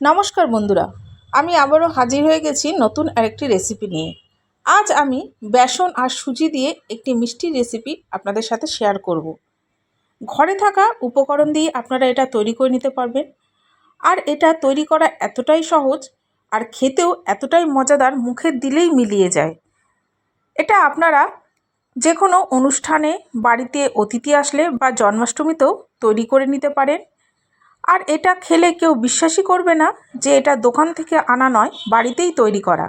নমস্কার বন্ধুরা, আমি আবারও হাজির হয়ে গেছি নতুন আরেকটি রেসিপি নিয়ে। আজ আমি বেসন আর সুজি দিয়ে একটি মিষ্টি রেসিপি আপনাদের সাথে শেয়ার করব। ঘরে থাকা উপকরণ দিয়ে আপনারা এটা তৈরি করে নিতে পারবেন। আর এটা তৈরি করা এতটাই সহজ আর খেতেও এতটাই মজাদার মুখে দিলেই মিলিয়ে যায়। এটা আপনারা যে কোনো অনুষ্ঠানে, বাড়িতে অতিথি আসলে বা জন্মাষ্টমীতেও তৈরি করে নিতে পারেন। আর এটা খেলে কেউ বিশ্বাসই করবে না যে এটা দোকান থেকে আনা নয়, বাড়িতেই তৈরি করা।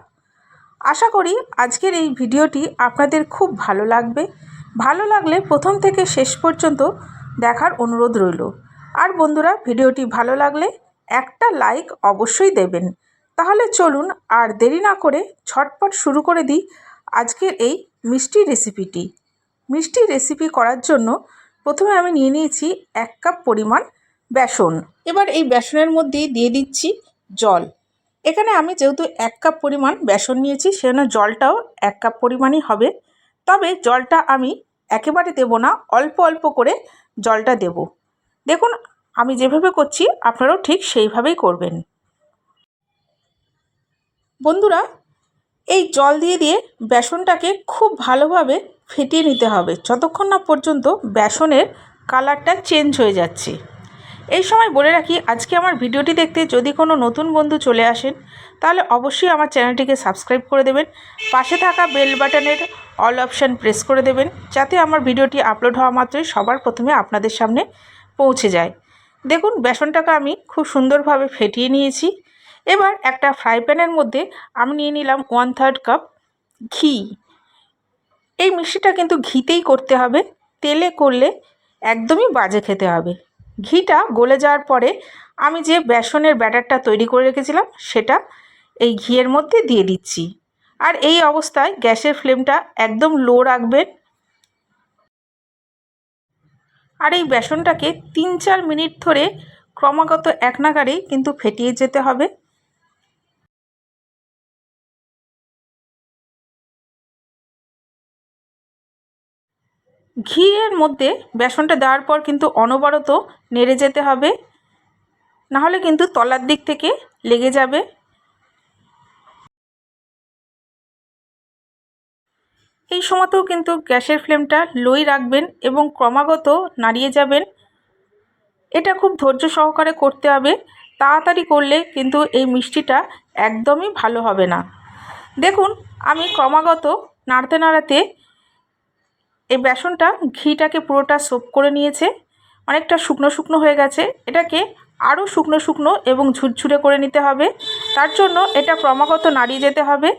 আশা করি আজকের এই ভিডিওটি আপনাদের খুব ভালো লাগবে। ভালো লাগলে প্রথম থেকে শেষ পর্যন্ত দেখার অনুরোধ রইল। আর বন্ধুরা, ভিডিওটি ভালো লাগলে একটা লাইক অবশ্যই দেবেন। তাহলে চলুন আর দেরি না করে ঝটপট শুরু করে দিই আজকের এই মিষ্টি রেসিপিটি। মিষ্টি রেসিপি করার জন্য প্রথমে আমি নিয়ে নিয়েছি এক কাপ পরিমাণ বেসন। এবার এই বেসনের মধ্যেই দিয়ে দিচ্ছি জল। এখানে আমি যেহেতু এক কাপ পরিমাণ বেসন নিয়েছি, সেজন্য জলটাও এক কাপ পরিমাণই হবে। তবে জলটা আমি একেবারে দেব না, অল্প অল্প করে জলটা দেব। দেখুন, আমি যেভাবে করছি, আপনারাও ঠিক সেইভাবেই করবেন। বন্ধুরা, এই জল দিয়ে দিয়ে বেসনটাকে খুব ভালোভাবে ফেটিয়ে নিতে হবে। যতক্ষণ না পর্যন্ত বেসনের কালারটা চেঞ্জ হয়ে যাচ্ছে। এই সময় বলে রাখি, আজকে আমার ভিডিওটি দেখতে যদি কোনো নতুন বন্ধু চলে আসেন, তাহলে অবশ্যই আমার চ্যানেলটিকে সাবস্ক্রাইব করে দেবেন, পাশে থাকা বেল বাটনের অল অপশান প্রেস করে দেবেন, যাতে আমার ভিডিওটি আপলোড হওয়া মাত্রই সবার প্রথমে আপনাদের সামনে পৌঁছে যায়। দেখুন, বেসনটাকে আমি খুব সুন্দরভাবে ফেটিয়ে নিয়েছি। এবার একটা ফ্রাই প্যানের মধ্যে আমি নিয়ে নিলাম ওয়ান থার্ড কাপ ঘি। এই মিষ্টিটা কিন্তু ঘিতেই করতে হবে, তেলে করলে একদমই বাজে খেতে হবে। ঘিটা গলে যাওয়ার পরে আমি যে বেসনের ব্যাটারটা তৈরি করে রেখেছিলাম, সেটা এই ঘিয়ের মধ্যে দিয়ে দিচ্ছি। আর এই অবস্থায় গ্যাসের ফ্লেমটা একদম লো রাখবেন। আর এই বেসনটাকে তিন চার মিনিট ধরে ক্রমাগত এক নাগারেই কিন্তু ফেটিয়ে যেতে হবে। ঘিয়ের মধ্যে বেসনটা দেওয়ার পর কিন্তু অনবরত নেড়ে যেতে হবে। নাহলে কিন্তু তলার দিক থেকে লেগে যাবে। এই সময়তেও কিন্তু গ্যাসের ফ্লেমটা লোই রাখবেন এবং ক্রমাগত নাড়িয়ে যাবেন। এটা খুব ধৈর্য সহকারে করতে হবে। তাড়াতাড়ি করলে কিন্তু এই মিষ্টিটা একদমই ভালো হবে না। দেখুন, আমি ক্রমাগত নাড়তে নাড়াতে এই বেসনটা ঘিটাকে পুরোটা সোপ করে নিয়েছে। অনেকটা শুকনো শুকনো হয়ে গেছে। এটাকে আরও শুকনো শুকনো এবং ঝুরঝুরে করে নিতে হবে। তার জন্য এটা ক্রমাগত নাড়িয়ে যেতে হবে।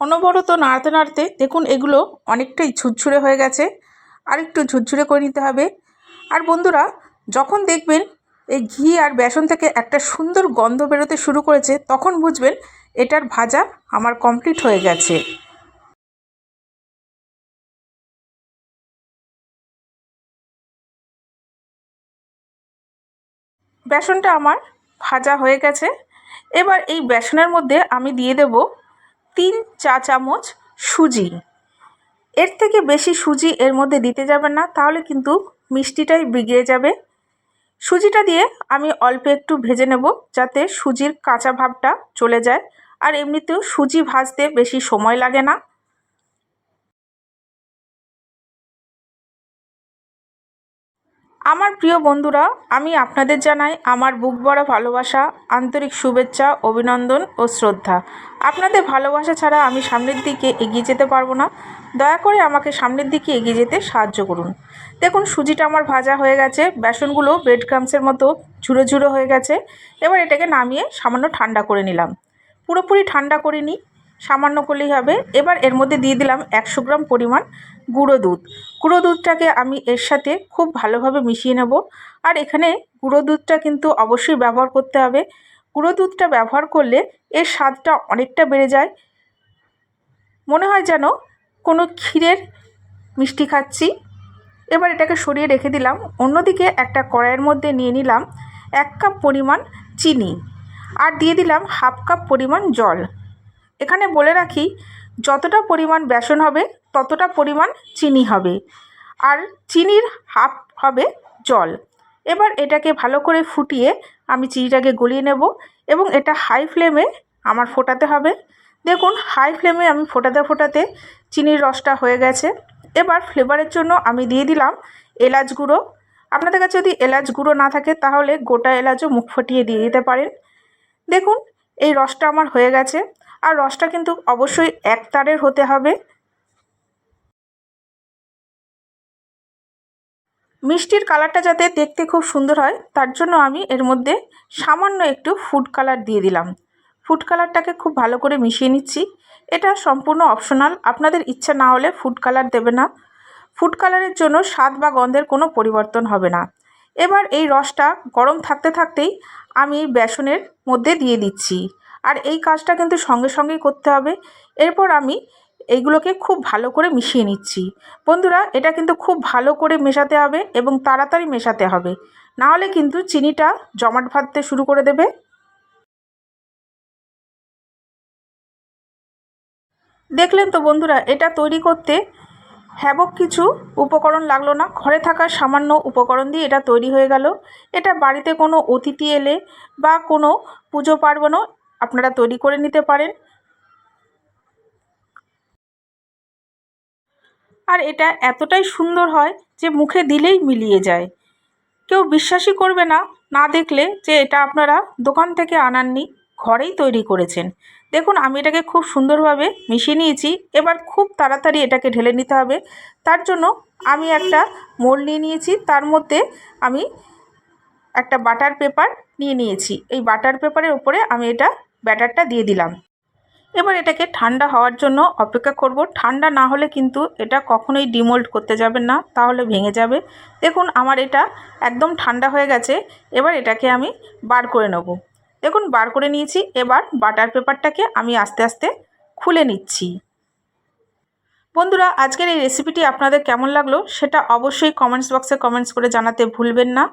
অনবরত নাড়তে নাড়তে দেখুন এগুলো অনেকটাই ঝুরঝুরে হয়ে গেছে। আর একটু ঝুরঝুরে করে নিতে হবে। আর বন্ধুরা, যখন দেখবেন এই ঘি আর বেসন থেকে একটা সুন্দর গন্ধ বেরোতে শুরু করেছে, তখন বুঝবেন এটার ভাজা আমার কমপ্লিট হয়ে গেছে। বেসনটা আমার ভাজা হয়ে গেছে। এবার এই বেসনের মধ্যে আমি দিয়ে দেব তিন চা চামচ সুজি। এর থেকে বেশি সুজি এর মধ্যে দিতে যাবেন না, তাহলে কিন্তু মিষ্টিটাই বিগড়ে যাবে। সুজিটা দিয়ে আমি অল্প একটু ভেজে নেব যাতে সুজির কাঁচা ভাবটা চলে যায়। আর এমনিতেও সুজি ভাজতে বেশি সময় লাগে না। আমার প্রিয় বন্ধুরা, আমি আপনাদের জানাই আমার বুক ভরা ভালোবাসা, আন্তরিক শুভেচ্ছা, অভিনন্দন ও শ্রদ্ধা। আপনাদের ভালোবাসা ছাড়া আমি সামনের দিকে এগিয়ে যেতে পারব না। দয়া করে আমাকে সামনের দিকে এগিয়ে যেতে সাহায্য করুন। দেখুন, সুজিটা আমার ভাজা হয়ে গেছে, বেসনগুলো ব্রেড ক্রামসের মতো ঝুড়ো ঝুড়ো হয়ে গেছে। এবার এটাকে নামিয়ে সামান্য ঠান্ডা করে নিলাম। পুরোপুরি ঠান্ডা করে নিই। সামান্য করলেই হবে। এবার এর মধ্যে দিয়ে দিলাম একশো গ্রাম পরিমাণ গুঁড়ো দুধ। গুঁড়ো দুধটাকে আমি এর সাথে খুব ভালোভাবে মিশিয়ে নেব। আর এখানে গুঁড়ো দুধটা কিন্তু অবশ্যই ব্যবহার করতে হবে। গুঁড়ো দুধটা ব্যবহার করলে এর স্বাদটা অনেকটা বেড়ে যায়। মনে হয় যেন কোনো ক্ষীরের মিষ্টি খাচ্ছি। এবার এটাকে সরিয়ে রেখে দিলাম। অন্যদিকে একটা কড়াইয়ের মধ্যে নিয়ে নিলাম এক কাপ পরিমাণ চিনি। আর দিয়ে দিলাম হাফ কাপ পরিমাণ জল। এখানে বলে রাখি, যতটা পরিমাণ বেসন হবে, ততটা পরিমাণ চিনি হবে। আর চিনির হাফ হবে জল। এবার এটাকে ভালো করে ফুটিয়ে আমি চিনিটাকে গলিয়ে নেব এবং এটা হাই ফ্লেমে আমার ফোটাতে হবে। দেখুন, হাই ফ্লেমে আমি ফোটাতে ফোটাতে চিনির রসটা হয়ে গেছে। এবার ফ্লেভারের জন্য আমি দিয়ে দিলাম এলাচ গুঁড়ো। আপনাদের কাছে যদি এলাচ গুঁড়ো না থাকে, তাহলে গোটা এলাচও মুখ ফুটিয়ে দিয়ে দিতে পারেন। দেখুন, এই রসটা আমার হয়ে গেছে। আর রসটা কিন্তু অবশ্যই এক তারের হতে হবে। মিষ্টির কালারটা যাতে দেখতে খুব সুন্দর হয়, তার জন্য আমি এর মধ্যে সামান্য একটু ফুড কালার দিয়ে দিলাম। ফুড কালারটাকে খুব ভালো করে মিশিয়ে নিচ্ছি। এটা সম্পূর্ণ অপশনাল, আপনাদের ইচ্ছা না হলে ফুড কালার দেবে না। ফুড কালারের জন্য স্বাদ বা গন্ধের কোনো পরিবর্তন হবে না। এবার এই রসটা গরম থাকতে থাকতেই আমি বেসনের মধ্যে দিয়ে দিচ্ছি। আর এই কাজটা কিন্তু সঙ্গে সঙ্গেই করতে হবে। এরপর আমি এইগুলোকে খুব ভালো করে মিশিয়ে নিচ্ছি। বন্ধুরা, এটা কিন্তু খুব ভালো করে মেশাতে হবে এবং তাড়াতাড়ি মেশাতে হবে। নাহলে কিন্তু চিনিটা জমাট ভাবতে শুরু করে দেবে। দেখলেন তো বন্ধুরা, এটা তৈরি করতে হ্যাবক কিছু উপকরণ লাগল না। ঘরে থাকা সামান্য উপকরণ দিয়ে এটা তৈরি হয়ে গেল। এটা বাড়িতে কোনো অতিথি এলে বা কোনো পুজো পার্বণও আপনারা তৈরি করে নিতে পারেন। আর এটা এতটাই সুন্দর হয় যে মুখে দিলেই মিলিয়ে যায়। কেউ বিশ্বাসই করবে না না দেখলে যে এটা আপনারা দোকান থেকে আনাননি, ঘরেই তৈরি করেছেন। দেখুন, আমি এটাকে খুব সুন্দরভাবে মিশিয়ে নিয়েছি। এবার খুব তাড়াতাড়ি এটাকে ঢেলে নিতে হবে। তার জন্য আমি একটা মোল নিয়ে নিয়েছি। তার মধ্যে আমি একটা বাটার পেপার নিয়ে নিয়েছি। এই বাটার পেপারের উপরে আমি এটা ব্যাটারটা দিয়ে দিলাম। এবার এটাকে ঠান্ডা হওয়ার জন্য অপেক্ষা করব। ঠান্ডা না হলে কিন্তু এটা কখনোই ডিমোল্ড করতে যাবেন না, তাহলে ভেঙে যাবে। দেখুন, আমার এটা একদম ঠান্ডা হয়ে গেছে। এবার এটাকে আমি বার করে নেব। দেখুন, বার করে নিয়েছি। এবার বাটার পেপারটাকে আমি আস্তে আস্তে খুলে নিচ্ছি। বন্ধুরা, আজকের এই রেসিপিটি আপনাদের কেমন লাগল সেটা অবশ্যই কমেন্টস বক্সে কমেন্টস করে জানাতে ভুলবেন না।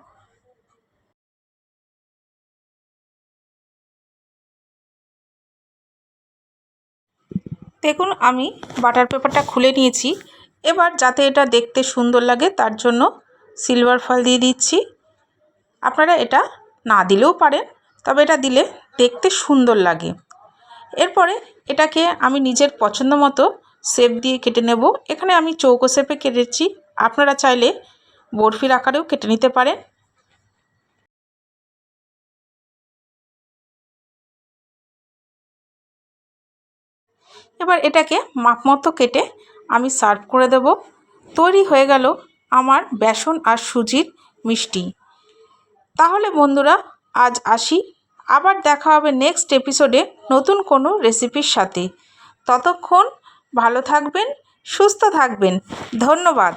দেখুন, আমি বাটার পেপারটা খুলে নিয়েছি। এবার যাতে এটা দেখতে সুন্দর লাগে, তার জন্য সিলভার ফল দিয়ে দিচ্ছি। আপনারা এটা না দিলেও পারেন, তবে এটা দিলে দেখতে সুন্দর লাগে। এরপরে এটাকে আমি নিজের পছন্দ মতো শেপ দিয়ে কেটে নেব। এখানে আমি চৌকো শেপে কেটেছি। আপনারা চাইলে বরফির আকারেও কেটে নিতে পারেন। এবার এটাকে মাপ মতো কেটে আমি সার্ভ করে দেব। তৈরি হয়ে গেল আমার বেসন আর সুজির মিষ্টি। তাহলে বন্ধুরা, আজ আসি। আবার দেখা হবে নেক্সট এপিসোডে নতুন কোনো রেসিপির সাথে। ততক্ষণ ভালো থাকবেন, সুস্থ থাকবেন। ধন্যবাদ।